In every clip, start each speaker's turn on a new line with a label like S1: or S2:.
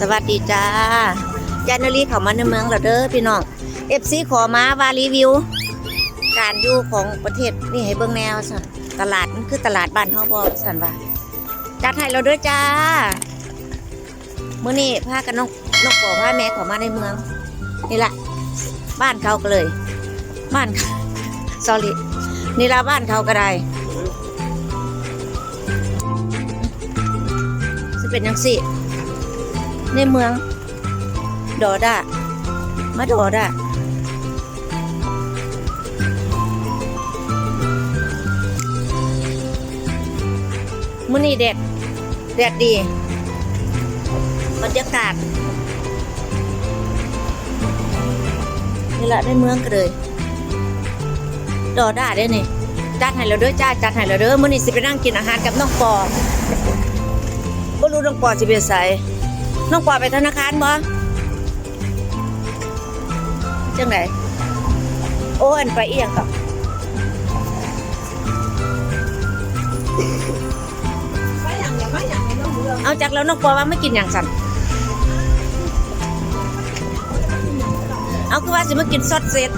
S1: สวัสดีจ้าจานนารีเขามาในเมืองแล้วเด้อพี่น้องเอฟซีขอมาวารีวิว การอยู่ของประเทศนี่ให้เบิ่งแนวสันตลาดมันคือตลาดบ้านเฮาบ่สันว่าจัดให้เราเด้อจ้ามื้อนี้พากันน้องน้องปอพาแม่เขามาในเมือง นี่แหละบ้านเขาก็เลย บ้าน sorry นี่ละบ้านเขาก็ได้ เป็นจังซี่ในเมือง ดอดามาดอดามื้อนี้แดดแดดดีบรรยากาศนี่แหละในเมืองก็เลยดอดาได้นี่จัดให้เราเด้อจ้าจัดให้เราเด้อมื้อนี้สิไปนั่งกินอาหารกับน้องปอ บ่รู้น้องปอสิไปไสน้องปอไปธนาคารบ่จังไหนโอ้อันไปเอียงกับเอาจากแล้วน้องปอว่าไม่กินอย่างสันเอาคือว่าสิมากินซอสเซ็ต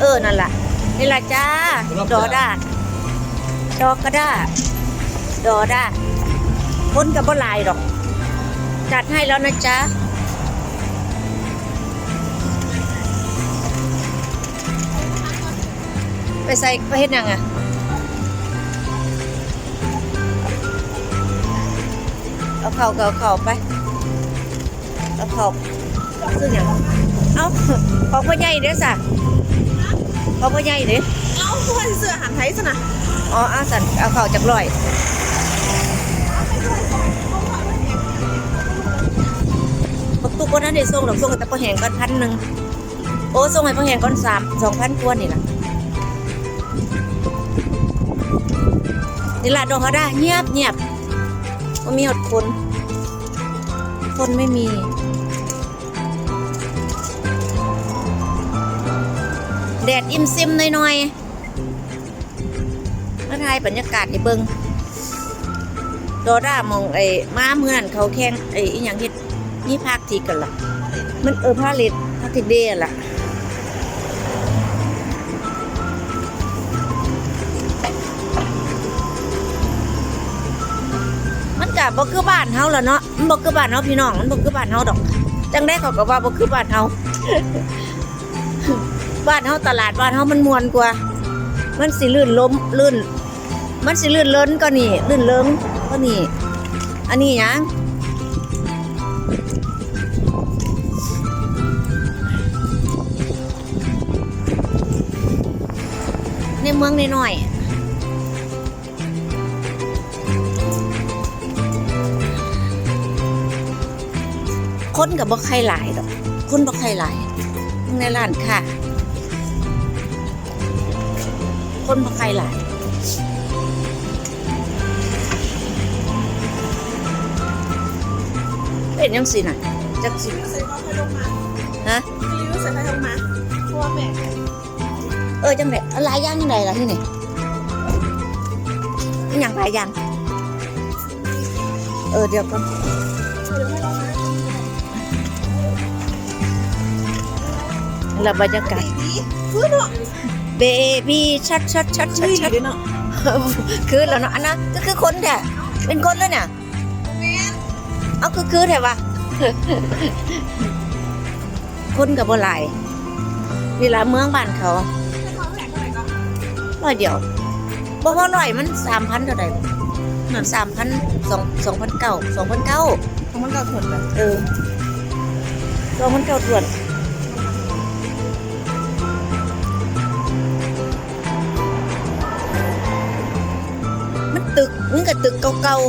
S1: เออ นั่นล่ะ นี่ล่ะจ้า ดอด้าดอกกระด้า ดอด้าคนกับบ่หลายดอก จัดให้แล้วนะจ๊ะไปใส่ไปเฮ็ดหยังอะเอาเข่าก็เอาเข่าไปเอาเข่าซื้อหยังเอาของพ่อใหญ่เด้อสะของพ่อใหญ่เด้อ
S2: เอ้าทุกคนเสื้ออาหารไทยสนะ
S1: อ๋อเอาสันเอาเข่าจากร้อย บักตุกวันนั้นได้ส่งดอกส่งแต่พอแหงก่อนพันหนึ่งโอ้ส่งให้พอแหงก่อนสามสองพันกว่านี่ล่ะนี่ล่ะดอกเขาได้เงียบเงียบก็มีหดคน คนไม่มีแดดอิ่มซิมหน่อยๆมาถ่ายบรรยากาศให้เบิงโดด้ามองไอ้ม้าเมื่อนเขาแข่งไอ้อีหยังเฮ็ด นี่ภาคทีกันล่ะมันเออพาเลทพาทิเดย์ล่ะมันกะบ่คือบ้านเฮาล่ะเนาะมันบ่คือบ้านเฮาพี่น้อง มันบ่คือบ้านเฮาดอก จังได้เขาก็ว่าบ่คือบ้านเฮาบ้านเฮาตลาดบ้านเฮามันมวนกว่า มันสิลื่นล้มลื่น มันสิลื่นเลินก็นี่ ลื่นเลิงก็นี่ อันนี้ยัง เมืองน้อยๆคนกับบ่ใครหลายดอกคนบ่ใครหลายในร้านค่ะ คนบ่ใครหลายเป็นยังสิน่ะจักสิ
S2: ใส่ผ้าไทยลงมา
S1: ฮะ
S2: รีวิวใส่ผ้าไทยลงมาเพราะว่าแม่
S1: เออจังไดอะไรย่างยังไงล่ะที่นี่อหย่างไรย่าง เออเดี๋ยวก่อน
S2: ใส่ผ้าลงมา
S1: เราบรรยากาศ
S2: ดีคือเนาะ
S1: เบบี้ชัดชัดชัดชัดชัด
S2: เนาะ
S1: คือแล้วเนาะอันนั้นก็คือคนแท้เป็นคนแล้วเนี่ย
S2: แม่
S1: เอาคือคือแท้วะคนกับบ่หลายนี่ละเมืองบ้านเขา
S2: ร้
S1: อยเดียวบ่พอร้อยมันสามพันเท่าไหร่มันสามพันสองสองพันเก้าสองพันเก้า
S2: ของมันก็ทนเลย
S1: เออสองพันเก้าถวนมันตึกมันกับตึกเก่าๆ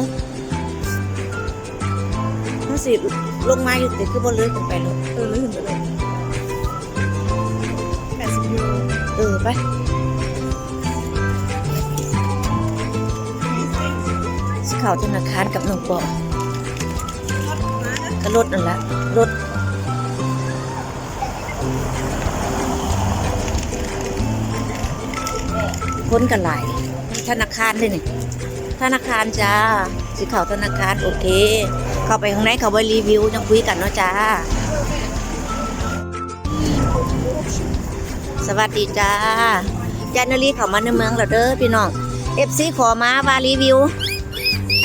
S1: มันสิลงมาอยู่ติคือบ่เลื้อยขึ้นไปเลย
S2: เออลื่นไปเลยแปดสิบยูโร
S1: เออไป เข้าธนาคารกับน้องปอ
S2: มานะ
S1: ก็รถนั่นแหละรถคนกันหลายธนาคารเลยนี่ธนาคารจ้าสิเข้าธนาคารโอเค เข้าไปข้างในเขาไปรีวิวยังคุยกันเนาะจ้า สวัสดีจ้าจานารีเข้ามาในเมืองแล้วเด้อพี่น้อง FC ขอมาว่ารีวิว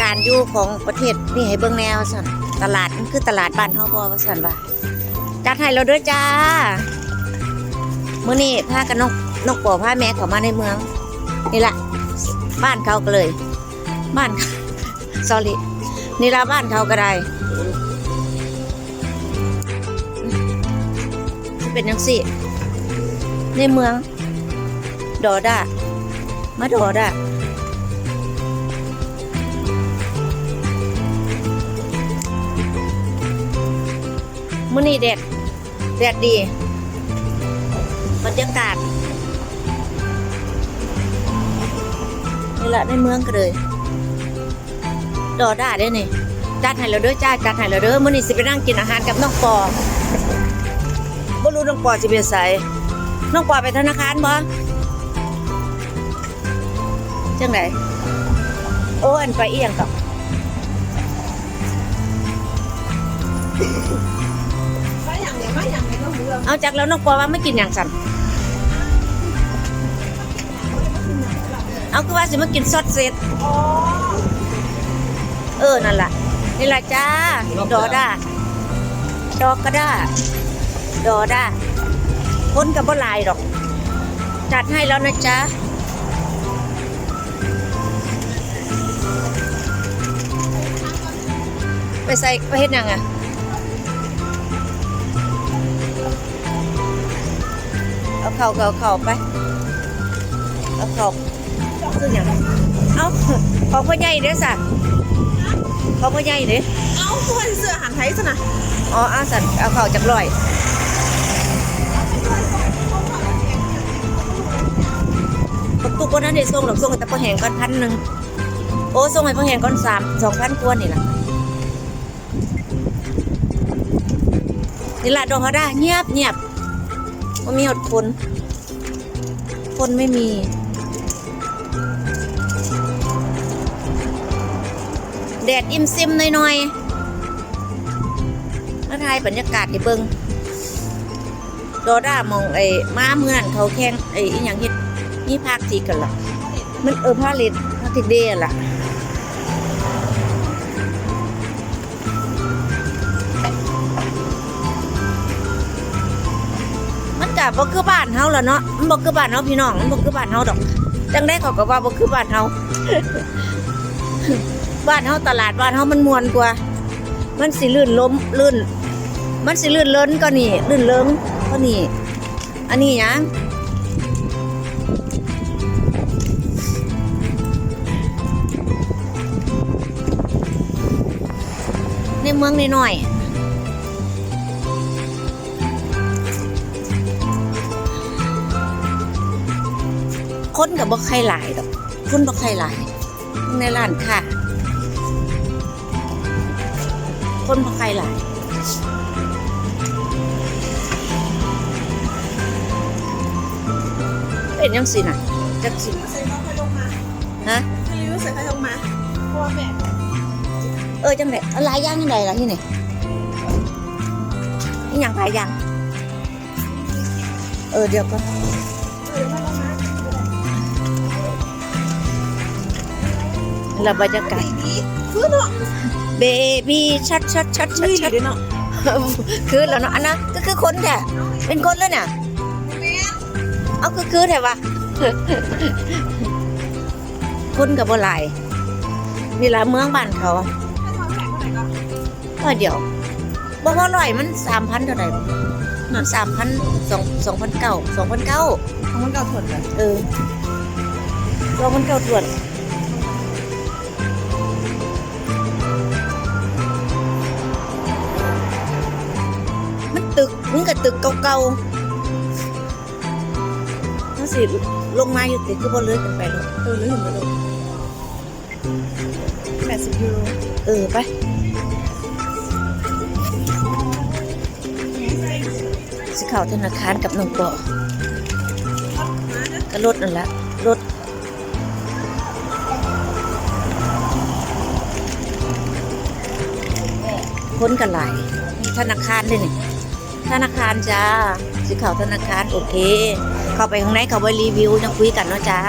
S1: การอยู่ของประเทศนี่ให้เบิ่งแนวสันตลาดมันคือตลาดบ้านเฮาบ่ว่าสันว่าจัดให้เราด้อจ้ามื้อนี้พากันนกนกปอพาแม่เข้ามาในเมือง นี่ละบ้านเขาก็เลย บ้าน sorry นี่ละบ้านเขาก็ได้เป็นยังสิในเมือง ดอดามาดอดา มื้อนี้แดดแดดดี บรรยากาศนี่แหละในเมืองก็เลยดอด้าได้นี่จัดให้เราเด้อจ้าจัดให้เราเด้อมื้อนี้สิไปนั่งกินอาหารกับน้องปอบ่รู้น้องปอสิไปไสน้องปอไปธนาคารบ่จังไดโอ้อันไปเอียงกับ
S2: มาอางเนี้ยมาอางเนี้ยก็รู้แล้ว
S1: เอาจากแล้วน้องปอว่าไม่กินหยังสั่นเอาคือว่าสิมากินซอสเสร็จเออนั่นแหละนี่แหละจ้าดอด้าดอกก็ได้ดอด้าคนกับบ่ลายดอก จัดให้แล้วนะจ๊ะไปใส่ไปเฮ็ดยังอะ เอาเข่าเอาเข่าไปเอาเข่าซึ่งอย่างเอาของพ่อใหญ่เด้อสะของพ่อใหญ่เด้อ
S2: เอ้าคือวันเสื้ออาหารไทยซะนะ
S1: อ๋ออาสันเอาเข่าจากลอยปักตุกวันนั้นเดี๋ยวส่งหรอกส่งแต่พอแหงก่อนพันหนึ่งโอ้ส่งให้พอแหงก่อนสามสองพันกว่านี่แหละนี่แหละดอกเขาได้เงียบเงียบ ไม่มีอดคนคนไม่มี แดดอิ่มซิมหน่อยๆมาถ่ายบรรยากาศให้เบิงโดด้ามองไอ้ม้าเมื่อนเขาแข่งไอ้อย่างเฮ็ดนี่ภาคทีกันล่ะ มันเออพาเลทพาทิเดย์ล่ะ มันกะบ่คือบ้านเฮาล่ะเนาะมันบ่คือบ้านเฮาพี่น้องมันบ่คือบ้านเฮาดอกจังได้เขาก็ว่าบ่คือบ้านเฮาบ้านเฮาตลาดบ้านเฮามันมวนกว่า มันสิลื่นล้มลื่น มันสิลื่นเลินก็นี่ลื่นเลิงก็นี่ อันนี้หยังในเมืองน้อยๆ คนกับบ่ใครหลายดอกคนบ่ใครหลายในร้านค่ะ คนบ่ใครหลายเป็นยังสินะจักสิ
S2: ใส่ข้าวไข่ลงมา
S1: ฮะ
S2: รีวิวใส่ไข่ลงมาเพราะว่าแม่
S1: เออจังไดเอาหลายอย่างยังไงล่ะที่นี่นี่อย่างหลายอย่างเออเดี๋ยวก็ ระบรรยากาศ
S2: สีนี้คือเนาะ
S1: เบบี้ชัดชัดชัดชัด
S2: นี่
S1: ชัด
S2: ดิเนาะ
S1: คือแล้วเนาะอันนั้นก็คือคนแท้เป็นคนเลยน่ะ
S2: แม่
S1: เอาคือคือแท้วะคนกับบ่หลายนี่ละเมืองบ้านเขา
S2: ให้ทำแผลเท่าไหร่ก็
S1: ก็เดี๋ยวบ่พอร้อยมันสามพันเท่าไหร่นั่นสามพันสองสองพันเก้าสองพันเก้า
S2: ของมันเก่าทนเลย
S1: เออสองพันเก้าตรวจ มันตึกมันกับตึกเก่าๆทั้งสิลงมาอยู่ติดคือบนเลื้ยกันไปเลย
S2: เออเลื้อยกันไปเลยแปดสิบยูโร
S1: เออไปสิเข้าธนาคารกับน้องปอก็รถนั่นละรถค้นกันหลายมีธนาคารด้วยนี่ ธนาคารจ้าสิเข่าธนาคารโอเค เข้าไปข้างในเขาไปรีวิวจะคุยกันเนาะจ้า